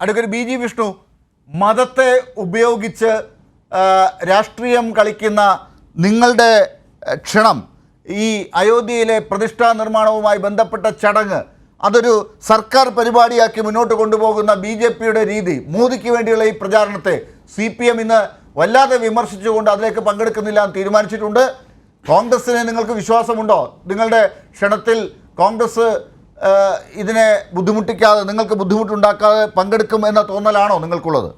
അടുക്കൊരു B G Vishnu മതത്തെ ഉപയോഗിച്ച് രാഷ്ട്രീയം കളിക്കുന്ന നിങ്ങളുടെ ക്ഷണം ഈ അയോധ്യയിലെ പ്രതിഷ്ഠാ നിർമ്മാണവുമായി ബന്ധപ്പെട്ട ചടങ്ങ് അതൊരു സർക്കാർ പരിപാടിയാക്കി മുന്നോട്ട് കൊണ്ടുപോകുന്ന ബി ജെ പിയുടെ രീതി മോദിക്ക് വേണ്ടിയുള്ള ഈ പ്രചാരണത്തെ സി പി എം ഇന്ന് വല്ലാതെ വിമർശിച്ചുകൊണ്ട് അതിലേക്ക് പങ്കെടുക്കുന്നില്ല എന്ന് തീരുമാനിച്ചിട്ടുണ്ട്. കോൺഗ്രസിനെ നിങ്ങൾക്ക് വിശ്വാസമുണ്ടോ? നിങ്ങളുടെ ക്ഷണത്തിൽ കോൺഗ്രസ് ഇതിനെ ബുദ്ധിമുട്ടിക്കാതെ നിങ്ങൾക്ക് ബുദ്ധിമുട്ടുണ്ടാക്കാതെ പങ്കെടുക്കും എന്ന തോന്നലാണോ നിങ്ങൾക്കുള്ളത്?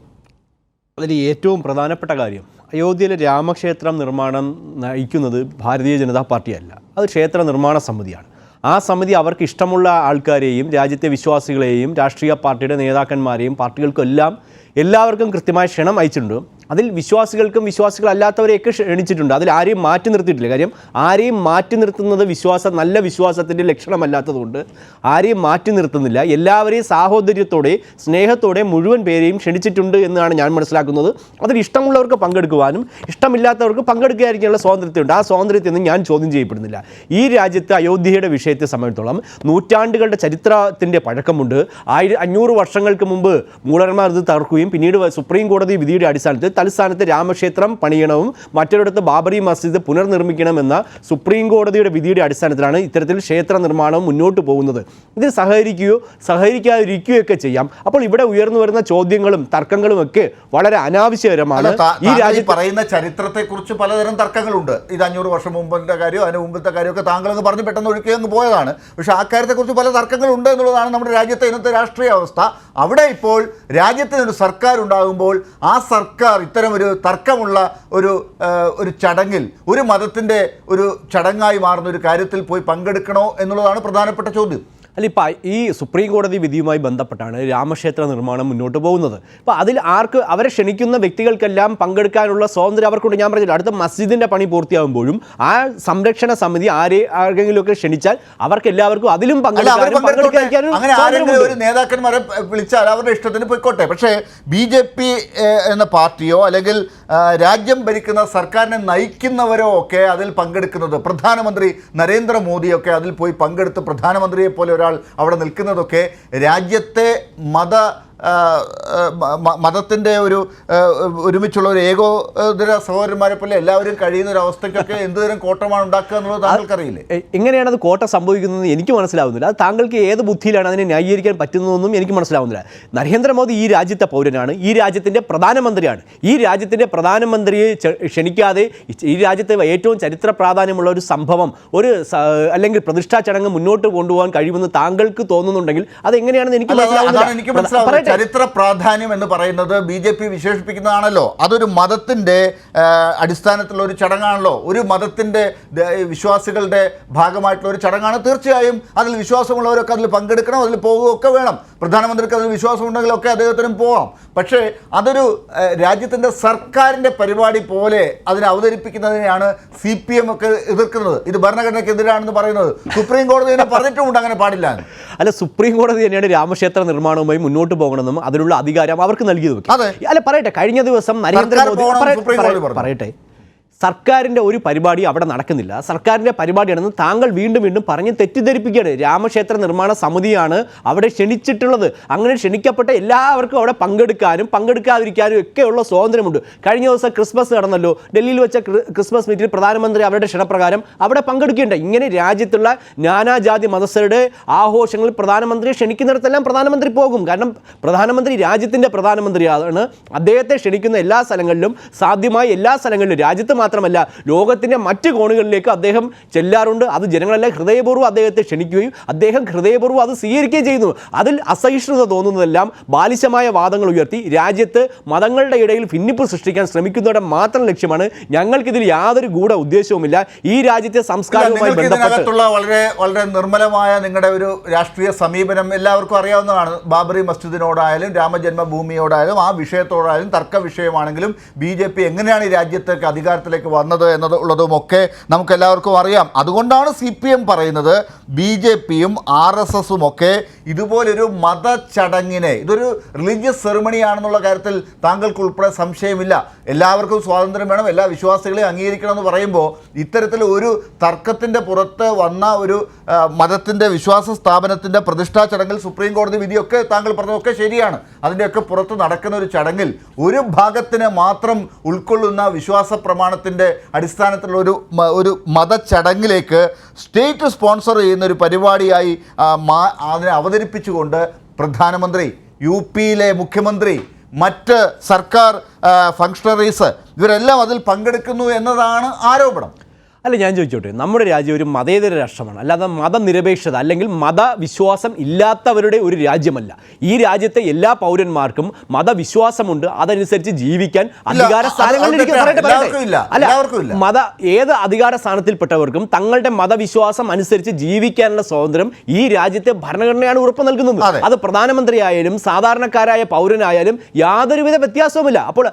അതിൽ ഏറ്റവും പ്രധാനപ്പെട്ട കാര്യം അയോധ്യയിലെ രാമക്ഷേത്രം നിർമ്മാണം നയിക്കുന്നത് ഭാരതീയ ജനതാ പാർട്ടിയല്ല. അത് ക്ഷേത്ര നിർമ്മാണ സമിതിയാണ്. ആ സമിതി അവർക്ക് ഇഷ്ടമുള്ള ആൾക്കാരെയും രാജ്യത്തെ വിശ്വാസികളെയും രാഷ്ട്രീയ പാർട്ടിയുടെ നേതാക്കന്മാരെയും പാർട്ടികൾക്കെല്ലാം എല്ലാവർക്കും കൃത്യമായ ക്ഷണം അയച്ചിട്ടുണ്ട്. അതിൽ വിശ്വാസികൾക്കും വിശ്വാസികളല്ലാത്തവരെയൊക്കെ ക്ഷണിച്ചിട്ടുണ്ട്. അതിൽ ആരെയും മാറ്റി നിർത്തിയിട്ടില്ല. കാര്യം ആരെയും മാറ്റി നിർത്തുന്നത് വിശ്വാസം നല്ല വിശ്വാസത്തിന്റെ ലക്ഷണമല്ലാത്തതുകൊണ്ട് ആരെയും മാറ്റി നിർത്തുന്നില്ല. എല്ലാവരെയും സാഹോദര്യത്തോടെ സ്നേഹത്തോടെ മുഴുവൻ പേരെയും ക്ഷണിച്ചിട്ടുണ്ട് എന്നാണ് ഞാൻ മനസ്സിലാക്കുന്നത്. അതിൽ ഇഷ്ടമുള്ളവർക്ക് പങ്കെടുക്കുവാനും ഇഷ്ടമില്ലാത്തവർക്ക് പങ്കെടുക്കാതിരിക്കാനുള്ള സ്വാതന്ത്ര്യമുണ്ട്. ആ സ്വാതന്ത്ര്യത്തിൽ ഞാൻ ചോദ്യം ചെയ്യപ്പെടുന്നില്ല. ഈ രാജ്യത്ത് അയോധ്യയുടെ വിഷയത്തെ സംബന്ധിച്ചിടത്തോളം നൂറ്റാണ്ടുകളുടെ ചരിത്രത്തിന്റെ പഴക്കമുണ്ട്. ആയിര അഞ്ഞൂറ് വർഷങ്ങൾക്ക് മുമ്പ് മൂളന്മാർ ഇത് തകർക്കുകയും പിന്നീട് സുപ്രീം കോടതി വിധിയുടെ അടിസ്ഥാനത്തിൽ തലസ്ഥാനത്ത് രാമക്ഷേത്രം പണിയണവും മറ്റൊരിടത്ത് ബാബറി മസ്ജിദ് പുനർനിർമ്മിക്കണമെന്ന സുപ്രീം കോടതിയുടെ വിധിയുടെ അടിസ്ഥാനത്തിലാണ് ഇത്തരത്തിൽ ക്ഷേത്ര നിർമ്മാണം മുന്നോട്ട് പോകുന്നത്. ഇതിൽ സഹകരിക്കുകയോ സഹകരിക്കാതിരിക്കുകയോ ഒക്കെ ചെയ്യാം. അപ്പോൾ ഇവിടെ ഉയർന്നു വരുന്ന ചോദ്യങ്ങളും തർക്കങ്ങളും ഒക്കെ വളരെ അനാവശ്യകരമാണ്. ഈ രാജ്യം പറയുന്ന ചരിത്രത്തെക്കുറിച്ച് പലതരം തർക്കങ്ങളുണ്ട്. ഇത് അഞ്ഞൂറ് വർഷം മുമ്പിന്റെ കാര്യം അതിന് മുമ്പത്തെ കാര്യമൊക്കെ താങ്കൾ അങ്ങ് പറഞ്ഞ് പെട്ടെന്ന് ഒഴുക്കി അങ്ങ് പോയതാണ്. പക്ഷേ ആ കാര്യത്തെക്കുറിച്ച് പല തർക്കങ്ങളുണ്ട് എന്നുള്ളതാണ് നമ്മുടെ രാജ്യത്തെ ഇന്നത്തെ രാഷ്ട്രീയ അവസ്ഥ. അവിടെ ഇപ്പോൾ രാജ്യത്തിനൊരു സർക്കാർ ഉണ്ടാകുമ്പോൾ ആ സർക്കാർ ഇത്തരം ഒരു തർക്കമുള്ള ഒരു ഒരു ചടങ്ങിൽ ഒരു മതത്തിന്റെ ഒരു ചടങ്ങായി മാറുന്ന ഒരു കാര്യത്തിൽ പോയി പങ്കെടുക്കണോ എന്നുള്ളതാണ് പ്രധാനപ്പെട്ട ചോദ്യം. അല്ല ഇപ്പം ഈ സുപ്രീം കോടതി വിധിയുമായി ബന്ധപ്പെട്ടാണ് രാമക്ഷേത്ര നിർമ്മാണം മുന്നോട്ട് പോകുന്നത്. അപ്പോൾ അതിൽ ആർക്ക് അവരെ ക്ഷണിക്കുന്ന വ്യക്തികൾക്കെല്ലാം പങ്കെടുക്കാനുള്ള സ്വാതന്ത്ര്യം അവർക്കുണ്ട്. ഞാൻ പറഞ്ഞില്ല അടുത്ത മസ്ജിദിന്റെ പണി പൂർത്തിയാകുമ്പോഴും ആ സംരക്ഷണ സമിതി ആരെ ആരെങ്കിലുമൊക്കെ ക്ഷണിച്ചാൽ അവർക്ക് എല്ലാവർക്കും അതിലും ഒരു നേതാക്കന്മാരെ വിളിച്ചാൽ അവരുടെ ഇഷ്ടത്തിന് പോയിക്കോട്ടെ. പക്ഷേ ബി ജെ പി എന്ന പാർട്ടിയോ അല്ലെങ്കിൽ രാജ്യം ഭരിക്കുന്ന സർക്കാരിനെ നയിക്കുന്നവരോ ഒക്കെ അതിൽ പങ്കെടുക്കുന്നത് പ്രധാനമന്ത്രി നരേന്ദ്രമോദിയൊക്കെ അതിൽ പോയി പങ്കെടുത്ത് പ്രധാനമന്ത്രിയെ പോലെ ഒരാൾ അവിടെ നിൽക്കുന്നതൊക്കെ രാജ്യത്തെ മത മതത്തിന്റെ ഒരു ഒരുമിച്ചുള്ള ഒരു ഏകോദര സഹോദരന്മാരെ പോലെ എല്ലാവരും കഴിയുന്ന ഒരു അവസ്ഥയ്ക്കൊക്കെ എന്തുതരം കോട്ടമാണ് ഉണ്ടാക്കുക എന്നുള്ളത് താങ്കൾക്കറിയില്ലേ? എങ്ങനെയാണ് അത് കോട്ട സംഭവിക്കുന്നത് എനിക്ക് മനസ്സിലാവുന്നില്ല. അത് താങ്കൾക്ക് ഏത് ബുദ്ധിയിലാണ് അതിനെ ന്യായീകരിക്കാൻ പറ്റുന്നതെന്നും എനിക്ക് മനസ്സിലാവുന്നില്ല. നരേന്ദ്രമോദി ഈ രാജ്യത്തെ പൗരനാണ്. ഈ രാജ്യത്തിന്റെ പ്രധാനമന്ത്രിയാണ്. ഈ രാജ്യത്തിന്റെ പ്രധാനമന്ത്രിയെ ക്ഷ- ക്ഷണിക്കാതെ ഈ- രാജ്യത്തെ ഏറ്റവും ചരിത്ര പ്രാധാന്യമുള്ള ഒരു സംഭവം ഒരു അല്ലെങ്കിൽ പ്രതിഷ്ഠാ ചടങ്ങ് മുന്നോട്ട് കൊണ്ടുപോകാൻ കഴിയുമെന്ന് താങ്കൾക്ക് തോന്നുന്നുണ്ടെങ്കിൽ അത് എങ്ങനെയാണെന്ന് എനിക്ക് മനസ്സിലാവുന്നില്ല മനസ്സിലാവുന്നത്. ചരിത്ര പ്രാധാന്യം എന്ന് പറയുന്നത് ബി ജെ പി വിശേഷിപ്പിക്കുന്നതാണല്ലോ. അതൊരു മതത്തിന്റെ അടിസ്ഥാനത്തിലുള്ള ഒരു ചടങ്ങാണല്ലോ. ഒരു മതത്തിന്റെ വിശ്വാസികളുടെ ഭാഗമായിട്ടുള്ള ഒരു ചടങ്ങാണ്. തീർച്ചയായും അതിൽ വിശ്വാസമുള്ളവരൊക്കെ അതിൽ പങ്കെടുക്കണം അതിൽ പോവുകയൊക്കെ വേണം. പ്രധാനമന്ത്രിക്ക് അതിൽ വിശ്വാസമുണ്ടെങ്കിലൊക്കെ അദ്ദേഹത്തിനും പോവാം. പക്ഷേ അതൊരു രാജ്യത്തിന്റെ സർക്കാരിന്റെ പരിപാടി പോലെ അതിനെ അവതരിപ്പിക്കുന്നതിനെയാണ് സി പി എം ഒക്കെ എതിർക്കുന്നത്. ഇത് ഭരണഘടനയ്ക്കെതിരാണെന്ന് പറയുന്നത്. സുപ്രീം കോടതി പറഞ്ഞിട്ടുമുണ്ട് അങ്ങനെ പാടില്ല അല്ല സുപ്രീം കോടതി തന്നെയാണ് രാമക്ഷേത്ര നിർമ്മാണവുമായി മുന്നോട്ട് പോകണമെന്നും അതിനുള്ള അധികാരം അവർക്ക് നൽകിയത്. അല്ല പറയട്ടെ കഴിഞ്ഞ ദിവസം നരേന്ദ്രമോദി. പറയട്ടെ സർക്കാരിന്റെ ഒരു പരിപാടി അവിടെ നടക്കുന്നില്ല. സർക്കാരിന്റെ പരിപാടിയാണെന്ന് താങ്കൾ വീണ്ടും വീണ്ടും പറഞ്ഞ് തെറ്റിദ്ധരിപ്പിക്കുകയാണ്. രാമക്ഷേത്ര നിർമ്മാണ സമിതിയാണ് അവിടെ ക്ഷണിച്ചിട്ടുള്ളത്. അങ്ങനെ ക്ഷണിക്കപ്പെട്ട എല്ലാവർക്കും അവിടെ പങ്കെടുക്കാനും പങ്കെടുക്കാതിരിക്കാനും ഒക്കെയുള്ള സ്വാതന്ത്ര്യമുണ്ട്. കഴിഞ്ഞ ദിവസം ക്രിസ്മസ് നടന്നല്ലോ. ഡൽഹിയിൽ വെച്ച ക്രിസ്മസ് മീറ്റിൽ പ്രധാനമന്ത്രി അവരുടെ ക്ഷണപ്രകാരം അവിടെ പങ്കെടുക്കുകയുണ്ട് ഇങ്ങനെ രാജ്യത്തുള്ള നാനാജാതി മതസ്ഥരുടെ ആഘോഷങ്ങളിൽ പ്രധാനമന്ത്രിയെ ക്ഷണിക്കുന്നിടത്തെല്ലാം പ്രധാനമന്ത്രി പോകും. കാരണം പ്രധാനമന്ത്രി രാജ്യത്തിന്റെ പ്രധാനമന്ത്രിയാണ്. അദ്ദേഹത്തെ ക്ഷണിക്കുന്ന എല്ലാ സ്ഥലങ്ങളിലും സാധ്യമായ എല്ലാ സ്ഥലങ്ങളിലും രാജ്യത്ത് മാത്രമല്ല ലോകത്തിന്റെ മറ്റ് കോണുകളിലേക്ക് അദ്ദേഹം ചെല്ലാറുണ്ട്. അത് ജനങ്ങളെല്ലാം ഹൃദയപൂർവം അദ്ദേഹത്തെ ക്ഷണിക്കുകയും അദ്ദേഹം ഹൃദയപൂർവം അത് സ്വീകരിക്കുകയും ചെയ്യുന്നു. അതിൽ അസഹിഷ്ണുത തോന്നുന്നതെല്ലാം ബാലിശമായ വാദങ്ങൾ ഉയർത്തി രാജ്യത്ത് മതങ്ങളുടെ ഇടയിൽ ഭിന്നിപ്പ് സൃഷ്ടിക്കാൻ ശ്രമിക്കുന്നവരുടെ മാത്രം ലക്ഷ്യമാണ്. ഞങ്ങൾക്കിതിൽ യാതൊരു ഗൂഢ ഉദ്ദേശവുമില്ല. ഈ രാജ്യത്തെ സംസ്കാരവുമായി ബന്ധപ്പെട്ടുള്ള ബന്ധപ്പെട്ട് വളരെ വളരെ നിർമ്മലമായ നിങ്ങളുടെ ഒരു രാഷ്ട്രീയ സമീപനം എല്ലാവർക്കും അറിയാവുന്നതാണ്. ബാബറി മസ്ജിദിനോടായാലും രാമജന്മഭൂമിയോടായാലും ആ വിഷയത്തോടായാലും തർക്ക വിഷയമാണെങ്കിലും ബി ജെ പി എങ്ങനെയാണ് ഈ രാജ്യത്തേക്ക് അധികാരത്തിലേക്ക് അധികാരത്തിലേക്ക് വന്നത് എന്നത് ഉള്ളതുമൊക്കെ നമുക്ക് എല്ലാവർക്കും അറിയാം. അതുകൊണ്ടാണ് സി പി എം പറയുന്നത് ബി ജെ പിയും ആർ എസ് എസും ഒക്കെ ഇതുപോലൊരു മതചടങ്ങിനെ ഇതൊരു റിലീജിയസ് സെറിമണി ആണെന്നുള്ള കാര്യത്തിൽ താങ്കൾക്ക് ഉൾപ്പെടെ സംശയമില്ല. എല്ലാവർക്കും സ്വാതന്ത്ര്യം വേണം എല്ലാ വിശ്വാസികളെയും അംഗീകരിക്കണം എന്ന് പറയുമ്പോൾ ഇത്തരത്തിൽ ഒരു തർക്കത്തിന്റെ പുറത്ത് വന്ന ഒരു മതത്തിന്റെ വിശ്വാസ സ്ഥാപനത്തിന്റെ പ്രതിഷ്ഠാ ചടങ്ങിൽ സുപ്രീം കോടതി വിധിയൊക്കെ താങ്കൾ പറഞ്ഞതൊക്കെ ശരിയാണ്. അതിന്റെയൊക്കെ പുറത്ത് നടക്കുന്ന ഒരു ചടങ്ങിൽ ഒരു ഭാഗത്തിനെ മാത്രം ഉൾക്കൊള്ളുന്ന വിശ്വാസ പ്രമാണത്തിന്റെ അടിസ്ഥാനത്തിലുള്ള ഒരു ഒരു മതചടങ്ങിലേക്ക് സ്റ്റേറ്റ് സ്പോൺസർ ചെയ്യുന്ന ഒരു പരിപാടിയായി അതിനെ അവതരിപ്പിച്ചുകൊണ്ട് പ്രധാനമന്ത്രി യു പിയിലെ മുഖ്യമന്ത്രി മറ്റ് സർക്കാർ ഫങ്ഷണറീസ് ഇവരെല്ലാം അതിൽ പങ്കെടുക്കുന്നു എന്നതാണ് ആരോപണം. അല്ല ഞാൻ ചോദിച്ചോട്ടെ. നമ്മുടെ രാജ്യം ഒരു മതേതര രാഷ്ട്രമാണ്. അല്ലാതെ മതനിരപേക്ഷത അല്ലെങ്കിൽ മതവിശ്വാസം ഇല്ലാത്തവരുടെ ഒരു രാജ്യമല്ല. ഈ രാജ്യത്തെ എല്ലാ പൗരന്മാർക്കും മതവിശ്വാസമുണ്ട്. അതനുസരിച്ച് ജീവിക്കാൻ അധികാര സ്ഥാനങ്ങളിൽ. അല്ല മത ഏത് അധികാര സ്ഥാനത്തിൽപ്പെട്ടവർക്കും തങ്ങളുടെ മതവിശ്വാസം അനുസരിച്ച് ജീവിക്കാനുള്ള സ്വാതന്ത്ര്യം ഈ രാജ്യത്തെ ഭരണഘടനയാണ് ഉറപ്പ് നൽകുന്നത്. അത്. പ്രധാനമന്ത്രിയായാലും സാധാരണക്കാരായ പൗരനായാലും യാതൊരുവിധ വ്യത്യാസവുമില്ല. അപ്പോൾ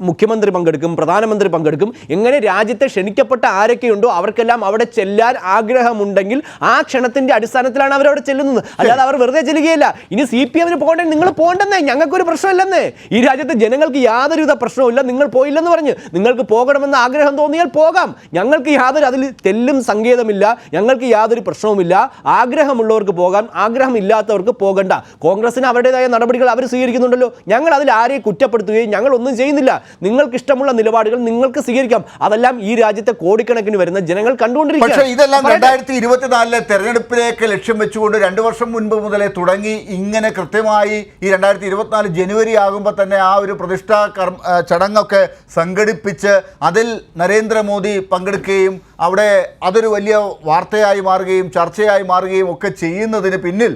മുഖ്യമന്ത്രി പങ്കെടുക്കും പ്രധാനമന്ത്രി പങ്കെടുക്കും. എങ്ങനെ രാജ്യത്തെ ക്ഷണിക്കപ്പെട്ട ആരൊക്കെയുണ്ടോ അവർക്കെല്ലാം അവിടെ ചെല്ലാൻ ആഗ്രഹമുണ്ടെങ്കിൽ ആ ക്ഷണത്തിന്റെ അടിസ്ഥാനത്തിലാണ് അവർ അവിടെ ചെല്ലുന്നത്. അല്ലാതെ അവർ വെറുതെ ചെല്ലുകയില്ല. ഇനി സി പി എമ്മിന് പോകണ്ടേ? നിങ്ങൾ പോകണ്ടെന്നേ? ഞങ്ങൾക്കൊരു പ്രശ്നമില്ലെന്നേ. ഈ രാജ്യത്തെ ജനങ്ങൾക്ക് യാതൊരുവിധ പ്രശ്നവുമില്ല. നിങ്ങൾ പോയില്ലെന്ന് പറഞ്ഞ് നിങ്ങൾക്ക് പോകണമെന്ന് ആഗ്രഹം തോന്നിയാൽ പോകാം. ഞങ്ങൾക്ക് യാതൊരു അതിൽ തെല്ലും സങ്കേതമില്ല. ഞങ്ങൾക്ക് യാതൊരു പ്രശ്നവുമില്ല. ആഗ്രഹമുള്ളവർക്ക് പോകാം. ആഗ്രഹം ഇല്ലാത്തവർക്ക് പോകണ്ട. കോൺഗ്രസിന് അവരുടേതായ നടപടികൾ അവർ സ്വീകരിക്കുന്നുണ്ടല്ലോ. ഞങ്ങൾ അതിൽ ആരെയും കുറ്റപ്പെടുത്തുകയും ഞങ്ങൾ ഒന്നും ചെയ്യുന്നില്ല. നിങ്ങൾക്ക് ഇഷ്ടമുള്ള നിലപാടുകൾ നിങ്ങൾക്ക് സ്വീകരിക്കാം. അതെല്ലാം ഈ രാജ്യത്തെ കോടിക്കണക്കിന് വരുന്ന ജനങ്ങൾ പക്ഷേ കണ്ടുകൊണ്ടിരിക്കുകയാണ് ഇതെല്ലാം രണ്ടായിരത്തി ഇരുപത്തിനാലിലെ തെരഞ്ഞെടുപ്പിലേക്ക് ലക്ഷ്യം വെച്ചുകൊണ്ട് രണ്ട് വർഷം മുൻപ് മുതലേ തുടങ്ങി ഇങ്ങനെ കൃത്യമായി ഈ രണ്ടായിരത്തി ഇരുപത്തിനാല് ജനുവരി ആകുമ്പോൾ തന്നെ ആ ഒരു പ്രതിഷ്ഠാ കർമ്മ ചടങ്ങൊക്കെ സംഘടിപ്പിച്ച് അതിൽ നരേന്ദ്രമോദി പങ്കെടുക്കുകയും അവിടെ അതൊരു വലിയ വാർത്തയായി മാറുകയും ചർച്ചയായി മാറുകയും ഒക്കെ ചെയ്യുന്നതിന് പിന്നിൽ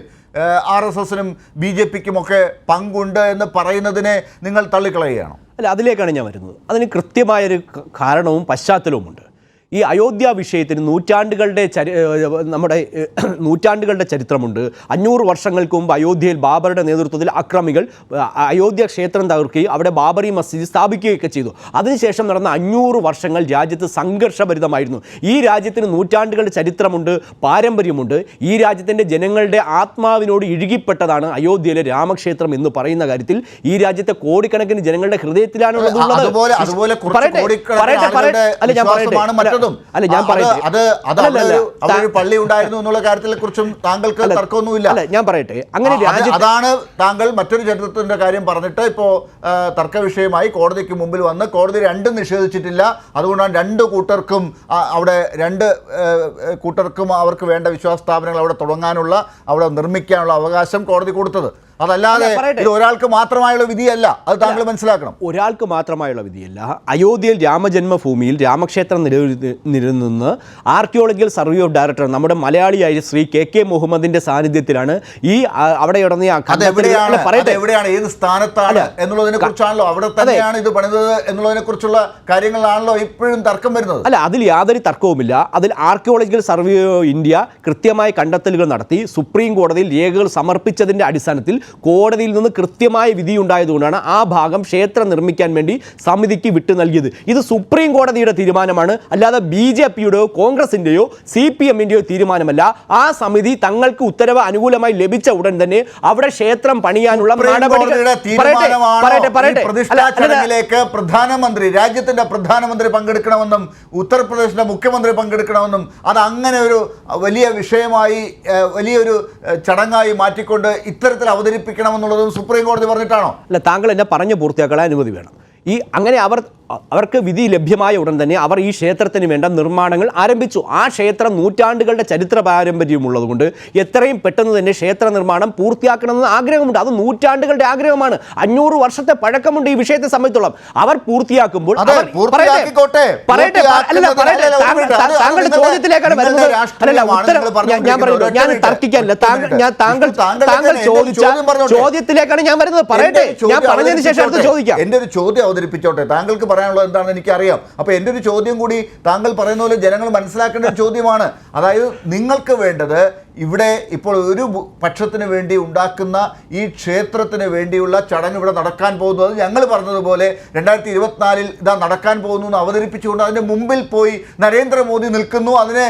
ആർ എസ് എസിനും ബി ജെ പിക്കും ഒക്കെ പങ്കുണ്ട് എന്ന് പറയുന്നതിനെ നിങ്ങൾ തള്ളിക്കളയുകയാണോ? അല്ല അതിലേക്കാണ് ഞാൻ വരുന്നത്. അതിന് കൃത്യമായൊരു കാരണവും പശ്ചാത്തലവുമുണ്ട്. ഈ അയോധ്യ വിഷയത്തിന് നൂറ്റാണ്ടുകളുടെ ചരി നമ്മുടെ നൂറ്റാണ്ടുകളുടെ ചരിത്രമുണ്ട്. അഞ്ഞൂറ് വർഷങ്ങൾക്ക് മുമ്പ് അയോധ്യയിൽ ബാബറുടെ നേതൃത്വത്തിൽ അക്രമികൾ അയോധ്യ ക്ഷേത്രം തകർക്കുകയും അവിടെ ബാബറി മസ്ജിദ് സ്ഥാപിക്കുകയൊക്കെ ചെയ്തു. അതിനുശേഷം നടന്ന അഞ്ഞൂറ് വർഷങ്ങൾ രാജ്യത്ത് സംഘർഷഭരിതമായിരുന്നു. ഈ രാജ്യത്തിന് നൂറ്റാണ്ടുകളുടെ ചരിത്രമുണ്ട് പാരമ്പര്യമുണ്ട്. ഈ രാജ്യത്തിന്റെ ജനങ്ങളുടെ ആത്മാവിനോട് ഇഴുകിപ്പെട്ടതാണ് അയോധ്യയിലെ രാമക്ഷേത്രം എന്ന് പറയുന്ന കാര്യത്തിൽ ഈ രാജ്യത്തെ കോടിക്കണക്കിന് ജനങ്ങളുടെ ഹൃദയത്തിലാണുള്ളത് പറയട്ടെ, പറയട്ടെ. അല്ല ഞാൻ പറയട്ടെ. വിശ്വാസമാണ് അല്ല ഞാൻ അത് അത് ഒരു പള്ളി ഉണ്ടായിരുന്നു എന്നുള്ള കാര്യത്തിനെ കുറിച്ചും താങ്കൾക്ക് തർക്കമൊന്നുമില്ല. അല്ല ഞാൻ പറയട്ടെ. അങ്ങനെ അതാണ് താങ്കൾ മറ്റൊരു ചരിത്രത്തിന്റെ കാര്യം പറഞ്ഞിട്ട് ഇപ്പോൾ തർക്ക വിഷയമായി കോടതിക്ക് മുമ്പിൽ വന്ന് കോടതി രണ്ടും നിഷേധിച്ചിട്ടില്ല. അതുകൊണ്ടാണ് രണ്ട് കൂട്ടർക്കും അവിടെ രണ്ട് കൂട്ടർക്കും അവർക്ക് വേണ്ട വിശ്വാസ സ്ഥാപനങ്ങൾ അവിടെ തുടങ്ങാനുള്ള അവിടെ നിർമ്മിക്കാനുള്ള അവകാശം കോടതി കൊടുത്തത്. അതല്ലാതെ. ഇത് ഒരാൾക്ക് മാത്രമായുള്ള വിധിയല്ല. അത് താങ്കൾ മനസ്സിലാക്കണം. ഒരാൾക്ക് മാത്രമായുള്ള വിധിയല്ല. അയോധ്യയിൽ രാമജന്മഭൂമിയിൽ രാമക്ഷേത്രം നിലനിന്ന് ആർക്കിയോളജിക്കൽ സർവേ ഓഫ് ഡയറക്ടർ നമ്മുടെ മലയാളിയായ ശ്രീ കെ കെ മുഹമ്മദിന്റെ സാന്നിധ്യത്തിലാണ് ഈ അവിടെ പറയട്ടെ. എവിടെയാണ് ഏത് സ്ഥാനത്താണ് എന്നുള്ളതിനെ കുറിച്ചാണല്ലോ അവിടെ തന്നെയാണ് ഇത് പണിതത് എന്നുള്ളതിനെ കുറിച്ചുള്ള കാര്യങ്ങളാണല്ലോ ഇപ്പോഴും തർക്കം വരുന്നത്. അല്ല അതിൽ യാതൊരു തർക്കവുമില്ല. അതിൽ ആർക്കിയോളജിക്കൽ സർവേ ഓഫ് ഇന്ത്യ കൃത്യമായ കണ്ടെത്തലുകൾ നടത്തി സുപ്രീം കോടതിയിൽ രേഖകൾ സമർപ്പിച്ചതിന്റെ അടിസ്ഥാനത്തിൽ കോടതിയിൽ നിന്ന് കൃത്യമായ വിധി ഉണ്ടായതുകൊണ്ടാണ് ആ ഭാഗം ക്ഷേത്രം നിർമ്മിക്കാൻ വേണ്ടി സമിതിക്ക് വിട്ടു നൽകിയത്. ഇത് സുപ്രീം കോടതിയുടെ തീരുമാനമാണ്. അല്ലാതെ ബി ജെ പിയുടെയോ കോൺഗ്രസിന്റെയോ സി പി എമ്മിന്റെയോ തീരുമാനമല്ല. ആ സമിതി തങ്ങൾക്ക് ഉത്തരവ് അനുകൂലമായി ലഭിച്ച ഉടൻ തന്നെ അവിടെ ക്ഷേത്രം പണിയാനുള്ള പ്രധാനമന്ത്രി രാജ്യത്തിന്റെ പ്രധാനമന്ത്രി പങ്കെടുക്കണമെന്നും ഉത്തർപ്രദേശിന്റെ മുഖ്യമന്ത്രി പങ്കെടുക്കണമെന്നും അത് അങ്ങനെ ഒരു വലിയ വിഷയമായി വലിയൊരു ചടങ്ങായി മാറ്റിക്കൊണ്ട് ഇത്തരത്തിൽ അവതരിപ്പിക്കണമെന്നുള്ളതും സുപ്രീം കോടതി പറഞ്ഞിട്ടാണോ? അല്ല താങ്കൾ എന്നെ പറഞ്ഞു പൂർത്തിയാക്കാൻ അനുമതി വേണം. ഈ അങ്ങനെ അവർ അവർക്ക് വിധി ലഭ്യമായ ഉടൻ തന്നെ അവർ ഈ ക്ഷേത്രത്തിന് വേണ്ട നിർമ്മാണങ്ങൾ ആരംഭിച്ചു. ആ ക്ഷേത്രം നൂറ്റാണ്ടുകളുടെ ചരിത്ര പാരമ്പര്യമുള്ളതുകൊണ്ട് എത്രയും പെട്ടെന്ന് തന്നെ ക്ഷേത്ര നിർമ്മാണം പൂർത്തിയാക്കണമെന്ന് ആഗ്രഹമുണ്ട്. അത് നൂറ്റാണ്ടുകളുടെ ആഗ്രഹമാണ്. അഞ്ഞൂറ് വർഷത്തെ പഴക്കമുണ്ട് ഈ വിഷയത്തെ സംബന്ധിച്ചോളം. അവർ പൂർത്തിയാക്കുമ്പോൾ. പറയട്ടെ പറയട്ടെ താങ്കളുടെ ചോദ്യത്തിലേക്കാണ് വരുന്നത്. ഉത്തരം ഞാൻ- ഞാൻ പറയുന്നു ഞാൻ. തർക്കിക്കാനില്ല താങ്കൾ താങ്കൾ താങ്കൾ ചോദിച്ച ചോദ്യത്തിലേക്കാണ് ഞാൻ വരുന്നത്. പറയട്ടെ ഞാൻ പറഞ്ഞതിന് ശേഷം അടുത്ത് ചോദിക്കാം. എന്റെ ഒരു ചോദ്യം അവതരിപ്പിച്ചോട്ടെ. താങ്കൾക്ക് പറയാനുള്ളത് എന്താണെന്ന് എനിക്കറിയാം. അപ്പോൾ എന്റെ ഒരു ചോദ്യം കൂടി താങ്കൾ പറയുന്ന പോലെ ജനങ്ങൾ മനസ്സിലാക്കേണ്ട ഒരു ചോദ്യമാണ്. അതായത് നിങ്ങൾക്ക് വേണ്ടത് ഇവിടെ ഇപ്പോൾ ഒരു പക്ഷത്തിന് വേണ്ടി ഉണ്ടാക്കുന്ന ഈ ക്ഷേത്രത്തിന് വേണ്ടിയുള്ള ചടങ്ങ് ഇവിടെ നടക്കാൻ പോകുന്നത് ഞങ്ങൾ പറഞ്ഞതുപോലെ രണ്ടായിരത്തി ഇരുപത്തിനാലിൽ ഇതാ നടക്കാൻ പോകുന്നു എന്ന് അവതരിപ്പിച്ചുകൊണ്ട് അതിന്റെ മുമ്പിൽ പോയി നരേന്ദ്രമോദി നിൽക്കുന്നു. അതിനെ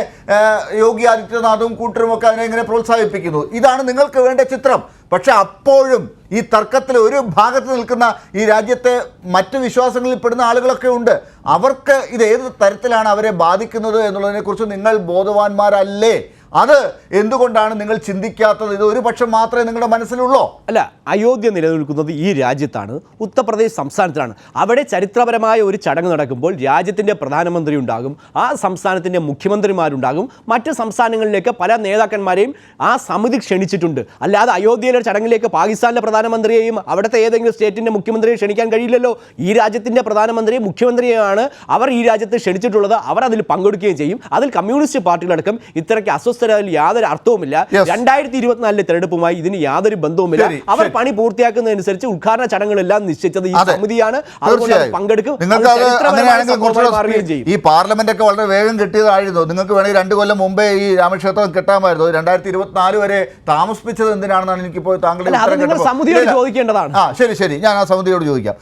യോഗി ആദിത്യനാഥും കൂട്ടരുമൊക്കെ അതിനെ ഇങ്ങനെ പ്രോത്സാഹിപ്പിക്കുന്നു. ഇതാണ് നിങ്ങൾക്ക് വേണ്ട ചിത്രം. പക്ഷെ അപ്പോഴും ഈ തർക്കത്തിൽ ഒരു ഭാഗത്ത് നിൽക്കുന്ന ഈ രാജ്യത്തെ മറ്റ് വിശ്വാസങ്ങളിൽ പെടുന്ന ആളുകളൊക്കെ ഉണ്ട്. അവർക്ക് ഇത് ഏത് തരത്തിലാണ് അവരെ ബാധിക്കുന്നത് എന്നുള്ളതിനെക്കുറിച്ച് നിങ്ങൾ ബോധവാന്മാരല്ലേ? അത് എന്തുകൊണ്ടാണ് നിങ്ങൾ ചിന്തിക്കാത്തത്? ഇത് ഒരു പക്ഷം മാത്രമേ നിങ്ങളുടെ മനസ്സിലുള്ളൂ? അല്ല അയോധ്യ നിലനിൽക്കുന്നത് ഈ രാജ്യത്താണ് ഉത്തർപ്രദേശ് സംസ്ഥാനത്തിലാണ്. അവിടെ ചരിത്രപരമായ ഒരു ചടങ്ങ് നടക്കുമ്പോൾ രാജ്യത്തിന്റെ പ്രധാനമന്ത്രി ഉണ്ടാകും ആ സംസ്ഥാനത്തിന്റെ മുഖ്യമന്ത്രിമാരുണ്ടാകും മറ്റ് സംസ്ഥാനങ്ങളിലേക്ക് പല നേതാക്കന്മാരെയും ആ സമിതി ക്ഷണിച്ചിട്ടുണ്ട്. അല്ലാതെ അയോധ്യയിലെ ചടങ്ങിലേക്ക് പാകിസ്ഥാനിലെ പ്രധാനമന്ത്രിയെയും അവിടുത്തെ ഏതെങ്കിലും സ്റ്റേറ്റിന്റെ മുഖ്യമന്ത്രിയെ ക്ഷണിക്കാൻ കഴിയില്ലല്ലോ. ഈ രാജ്യത്തിന്റെ പ്രധാനമന്ത്രിയും മുഖ്യമന്ത്രിയെയാണ് അവർ ഈ രാജ്യത്ത് ക്ഷണിച്ചിട്ടുള്ളത്. അവർ അതിൽ പങ്കെടുക്കുകയും ചെയ്യും. അതിൽ കമ്മ്യൂണിസ്റ്റ് പാർട്ടികളടക്കം ഇത്രയ്ക്ക് അസ്വസ്ഥരായാൽ യാതൊരു അർത്ഥവുമില്ല. രണ്ടായിരത്തി ഇരുപത്തിനാലിലെ തെരഞ്ഞെടുപ്പുമായി ഇതിന് യാതൊരു ബന്ധവുമില്ല. അവർ. പണി പൂർത്തിയാക്കുന്നതനുസരിച്ച് ഉദ്ഘാടന ചടങ്ങുകളെല്ലാം നിശ്ചയിച്ചത് ഈ സമിതിയാണ്. അതുകൊണ്ട് പങ്കെടുക്കും. ഈ പാർലമെന്റ് ഒക്കെ വളരെ വേഗം കിട്ടിയതായിരുന്നു. നിങ്ങൾക്ക് വേണമെങ്കിൽ രണ്ട് കൊല്ലം മുമ്പേ ഈ രാമക്ഷേത്രം കിട്ടാമായിരുന്നു. രണ്ടായിരത്തി ഇരുപത്തിനാല് വരെ താമസിപ്പിച്ചത് എന്തിനാണെന്നാണ് എനിക്കിപ്പോൾ താങ്കളുടെ. ചോദിക്കേണ്ടതാണ്. ആ ശരി ശരി. ഞാൻ ആ സമിതിയോട് ചോദിക്കാം.